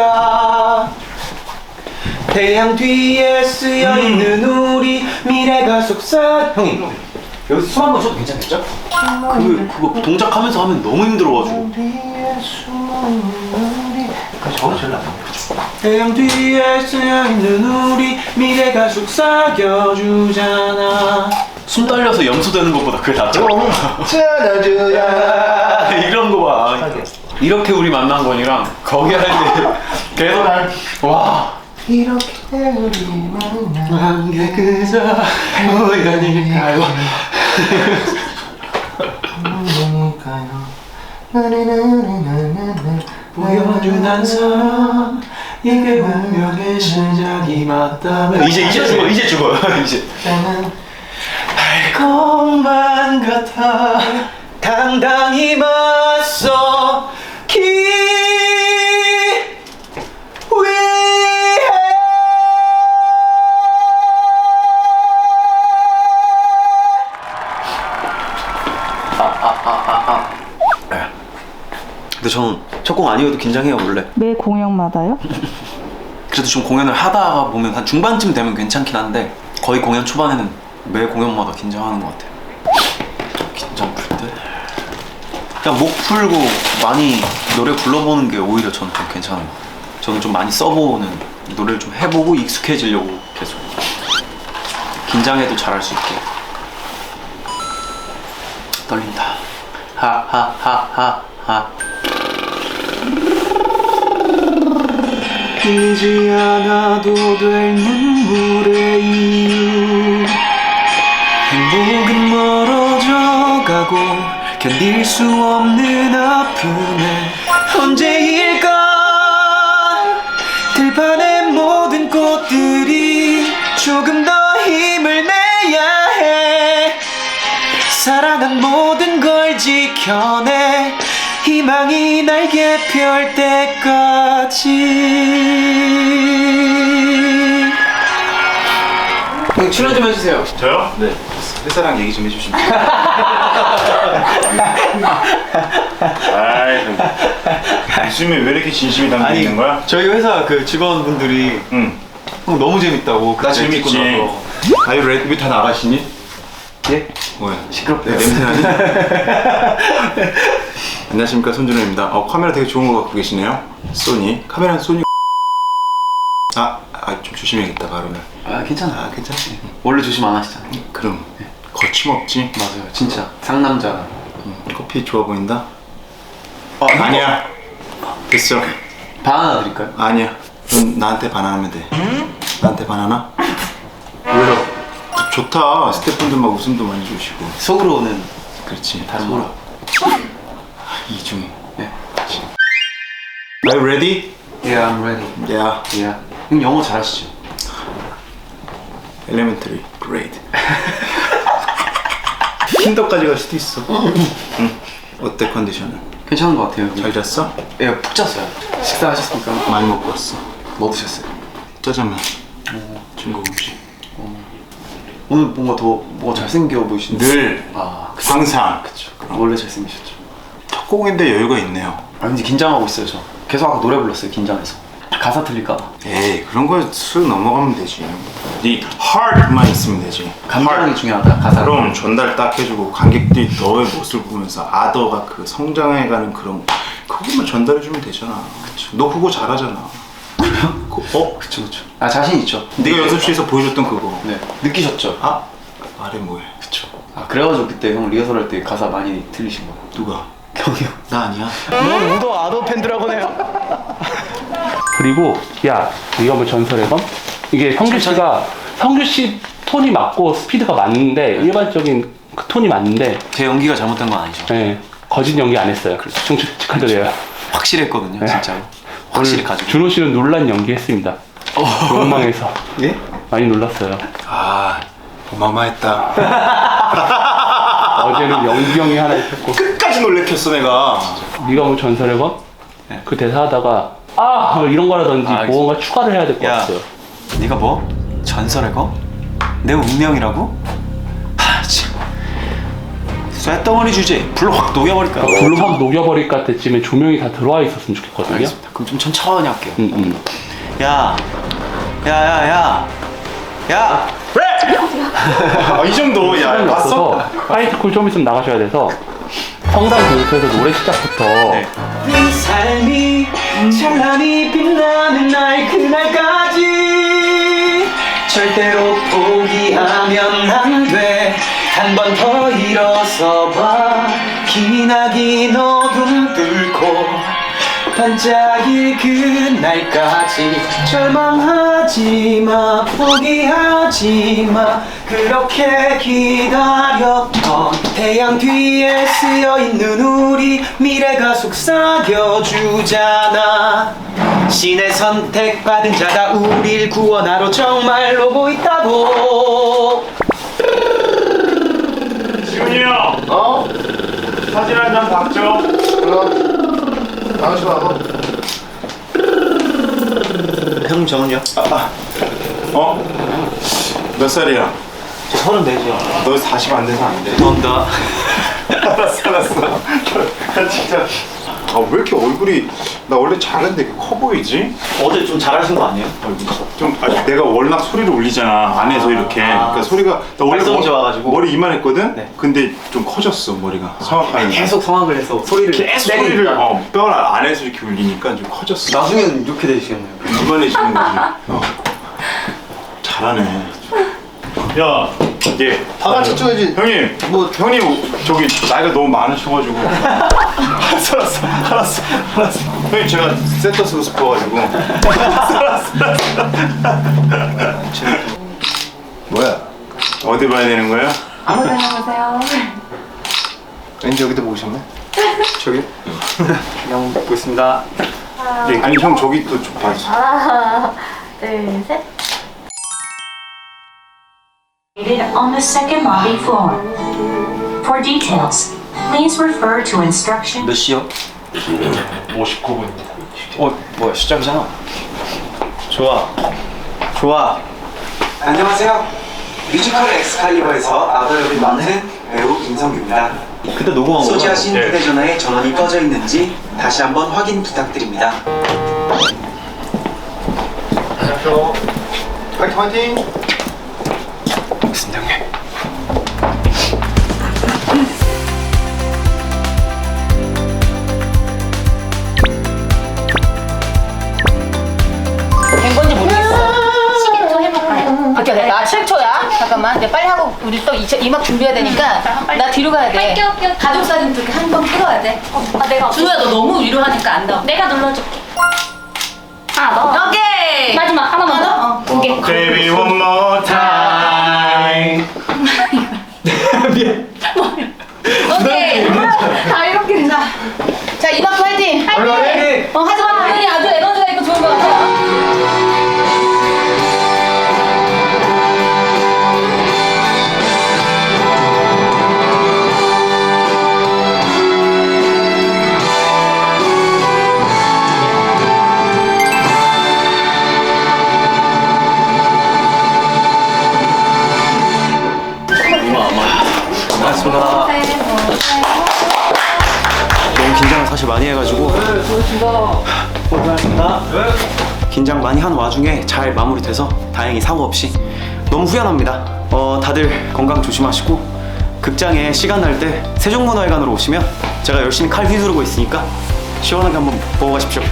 아닐까? 태양 뒤에 쓰여 있는 우리 미래가 속삭 형님 여기서 숨 한 번 쉬어도 괜찮겠죠? 그 그거 동작하면서 하면 너무 힘들어가지고. 저거 제일 낫다 태양 뒤에 쓰여 있는 우리 미래가 속삭여주잖아 숨 딸려서 염소 되는 것보다 그게 낫죠? 찾아줘야. 이런 거 봐. 이렇게 우리 만난 거니랑 거기 할때 계속 와. 이렇게 우리 만난 게 그저 우연일까요? 보여준 사람 이게 운명의 시작이 맞다면 이제 이제 죽어 이제 죽어요. 이제. 할 것만 같아. 당당히 맞서 근데 저는 첫 곡 아니어도 긴장해요 원래. 매 공연마다요? 그래도 좀 공연을 하다가 보면 한 중반쯤 되면 괜찮긴 한데 거의 공연 초반에는 매 공연마다 긴장하는 것 같아요. 긴장 풀 때? 그냥 목 풀고 많이 노래 불러보는 게 오히려 저는 좀 괜찮은 것 같아요. 저는 좀 많이 써보는 노래를 좀 해보고 익숙해지려고 계속. 긴장해도 잘할 수 있게. 떨린다. 하하하하하. 흘리지 않아도 될 눈물의 이유 행복은 멀어져 가고 견딜 수 없는 아픔에 언제일까? 들판의 모든 꽃들이 조금 더 힘을 내야 해. 사랑한 모든 걸 지켜내. 희망이 날개 펼 때까지. 형 출연 좀 해주세요. 저요? 네 회사랑 얘기 좀 해주시면 아이 웃음이 왜 이렇게 진심이 담겨 있는 거야? 저희 회사 그 직원분들이 응. 형 너무 재밌다고 나 재밌지. 아유 왜다 나가시니? 예? 뭐야? 시끄럽대요 냄새 나니? 안녕하십니까 손준호입니다. 어 카메라 되게 좋은 거 갖고 계시네요. 소니 카메라는 소니. 아, 아, 좀 조심해야겠다 발음을. 아 괜찮아 아, 괜찮지. 원래 조심 안 하시잖아 그럼 거침없지. 맞아요 진짜 상남자 음, 커피 좋아 보인다. 아, 아니야. 됐어. 바나나 드릴까요? 아니야. 넌 나한테 반하면 돼. 나한테 반하나? 왜요? 좋다. 스태프분들 막 웃음도 많이 주시고. 속으로 오는 그렇지. 다른 서로. 거라 이중. 네. Are you ready? Yeah I'm ready Yeah. Yeah 형 영어 잘하시죠? Elementary. Great. 킨더까지 갈 수도 있어. 응. 어때 컨디션은? 괜찮은 것 같아요 잘 잤어? 예, 푹 잤어요 식사하셨습니까? 많이 먹고 왔어. 뭐 드셨어요? 짜장면. 중국 음식. 오늘 뭔가 더 뭐가 잘생겨 보이시는데 늘 아 그, 항상. 그쵸 원래 잘생기셨죠 첫 곡인데 여유가 있네요. 아 왠지 긴장하고 있어요 저 계속 아까 노래 불렀어요 긴장해서 가사 틀릴까 봐 에이 그런 거쓱 넘어가면 되지. 네 heart만 있으면 되지. 감정이 heart. 중요하다 가사 그럼 전달 딱 해주고 관객들이 너의 모습을 보면서 아더가 그 성장해가는 그런 그것만 전달해주면 되잖아. 너 그거 잘하잖아. 그, 어? 그쵸 그쵸 아 자신 있죠 네가 연습실에서 보여줬던 그거. 네 느끼셨죠? 아 말해 뭐해? 그쵸 아 그래가지고 그때 형 리허설 할 때 가사 많이 틀리신 거예요 누가? 형이요 나 아니야. 넌 우도 아도 팬들하고 해요 그리고 야 이거 한번 전설해봐 이게 성규 씨가 성규 씨 톤이 맞고 스피드가 맞는데 일반적인 그 톤이 맞는데. 제 연기가 잘못된 건 아니죠. 예, 거짓 연기 안 했어요. 청취 축하드려요. 확실했거든요 네. 진짜로. 확실히 가지고. 준호 씨는 놀란 연기했습니다. 욕망에서. 예? 많이 놀랐어요. 아 어마어마했다. 어제는 연기 형이 하나 있었고. 끝까지 놀래켰어 내가. 네가 뭐 전설해봐 그 대사 하다가 아 뭐 이런 거라든지 아, 뭔가 추가를 해야 될 것 야. 같아요 네가 뭐? 전설의 거? 내 운명이라고? 하, 참. 쇳덩어리 주제 불로 확 녹여버릴까요? 그러니까 불로 확 녹여버릴 것 같았지만 조명이 다 들어와 있었으면 좋겠거든요. 알겠습니다 그럼 좀 천천히 할게요 음, 음. 야 야 야 야 야! 아, 이 정도 야 시간이 봤어? 없어서 화이트 쿨좀 있으면 나가셔야 돼서 성당 근처에서 노래 시작부터 네. 네 삶이 찬란히 빛나는 날 그날까지 절대로 포기하면 안돼한 번 더 일어서 봐. 기나긴 어둠 뚫고 반짝일 그날까지 절망하지 마 포기하지 마. 그렇게 기다렸던 태양 뒤에 쓰여 있는 우리 미래가 속삭여주잖아 신의 선택받은 자가 우릴 구원하러 정말로 오고 있다고 지훈이 형 어? 사진 한 장 박죠? 형 저는요? 어? 몇 살이야? 저 서른 네죠. 너 40 안 돼서 안 돼. 죄송합니다. 알았어 알았어. 나 진짜. 아 왜 이렇게 얼굴이 나 원래 작은데 이렇게 커 보이지? 어제 좀 잘하신 거 아니에요? 좀 아, 내가 워낙 소리를 올리잖아. 안에서 이렇게. 그러니까 소리가 나 원래 발성이 머- 좋아가지고. 머리 이만했거든? 네. 근데 좀 커졌어 머리가. 성악하는 계속 성악을 해서 소리를 계속 소리를 어, 뼈 안에서 이렇게 울리니까 좀 커졌어. 나중에는 이렇게 되시겠네요. 이만해지는 거지. 어. 잘하네 야 예. 다 같이 찍어야지. 형님, 뭐 형님 저기 나이가 너무 많으셔가지고. 알았어, 알았어, 알았어, 알았어. 형님 제가 센터 쓰고 싶어가지고. 알았어, 알았어, 알았어. 뭐야? 어디 봐야 되는 거야? 아무 데나 보세요. 왠지 여기도 보고 싶네. 저기 그냥 보고 있습니다 네, 아니 형 저기 또좀 봐주세요. 하나, 둘, 셋. Located on the second lobby floor. For details, please refer to instruction. 몇 시요? 59분입니다. 어 뭐야 시작이잖아 좋아 좋아 안녕하세요 뮤지컬 엑스칼리버에서 아더 역을 맡는 배우 김성규입니다 그때 녹음한 거죠? 소지하신 네. 휴대전화에 전원이 꺼져 있는지 다시 한번 확인 부탁드립니다 파이팅 파이팅. 오케이. 나 7초야. 잠깐만. 이제 빨리 하고 우리 또 이- 이막 준비해야 되니까 나 뒤로 가야 돼. 할게, 할게. 가족 사진 두개한번 찍어야 돼. 아, 내가 준우야, 너 너무 위로 하니까 안 돼. 내가 눌러줄게. 하나 더. 오케이. 마지막 하나만 더. 어, 두 개. Baby one more time. 오케이. 다 이렇게. 자, 자 이만큼 화이팅. 화이팅! 사실 많이 해가지고. 고생하셨습니다. 긴장 많이 한 와중에 잘 마무리돼서 다행히 사고 없이 너무 후련합니다. 어, 다들 건강 조심하시고 극장에 시간 날 때 세종문화회관으로 오시면 제가 열심히 칼 휘두르고 있으니까 시원하게 한번 보고 가십시오